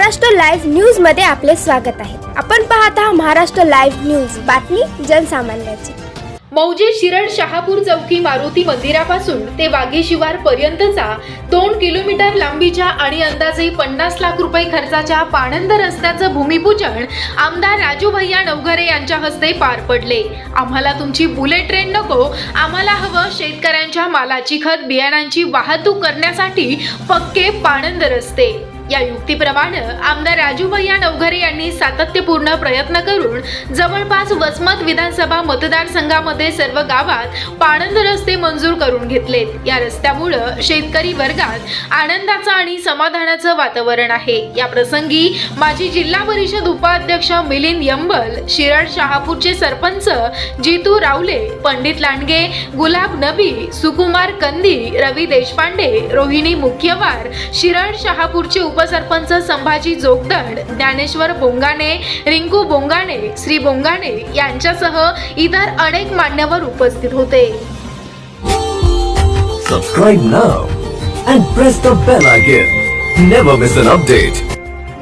Maharashtra live न्यूजमध्ये आपले स्वागत आहे. आपण पाहत आहात महाराष्ट्र लाईव्ह न्यूज. बातमी जनसामान्याची. मौजे शिरड शहापूर चौकी मारुती मंदिरापासून ते वाघे शिवार पर्यंतचा दोन किलोमीटर लांबीच्या आणि अंदाजे पन्नास लाख रुपये खर्चाच्या पाणंद रस्त्याचं भूमिपूजन आमदार राजू भैया नवघरे यांच्या हस्ते पार पडले. आम्हाला तुमची बुलेट ट्रेन नको. आम्हाला हवं शेतकऱ्यांच्या मालाची खत बियाणांची वाहतूक करण्यासाठी पक्के पाणंद रस्ते. या युक्तीप्रमाणे आमदार राजू भैया नवघरे यांनी सातत्यपूर्ण प्रयत्न करून जवळपास वसमत विधानसभा मतदारसंघामध्ये सर्व गावात पाणंद रस्ते मंजूर करून घेतलेत या रस्त्यामुळं शेतकरी वर्गात आनंदाचं आणि समाधानाचं वातावरण आहे. या प्रसंगी माजी जिल्हा परिषद उपाध्यक्ष मिलिंद यंबल शिरड शहापूरचे सरपंच जितू रावले पंडित लांडगे गुलाब नबी सुकुमार कंदी रवी देशपांडे रोहिणी मुख्यवार शिरड शहापूरचे उप उपसरपंच संभाजी जोगदंड ज्ञानेश्वर बोंगाणे रिंकू बोंगाणे श्री बोंगाणे यांच्यासह इतर अनेक मान्यवर उपस्थित होते subscribe now and press the bell icon. Never miss an update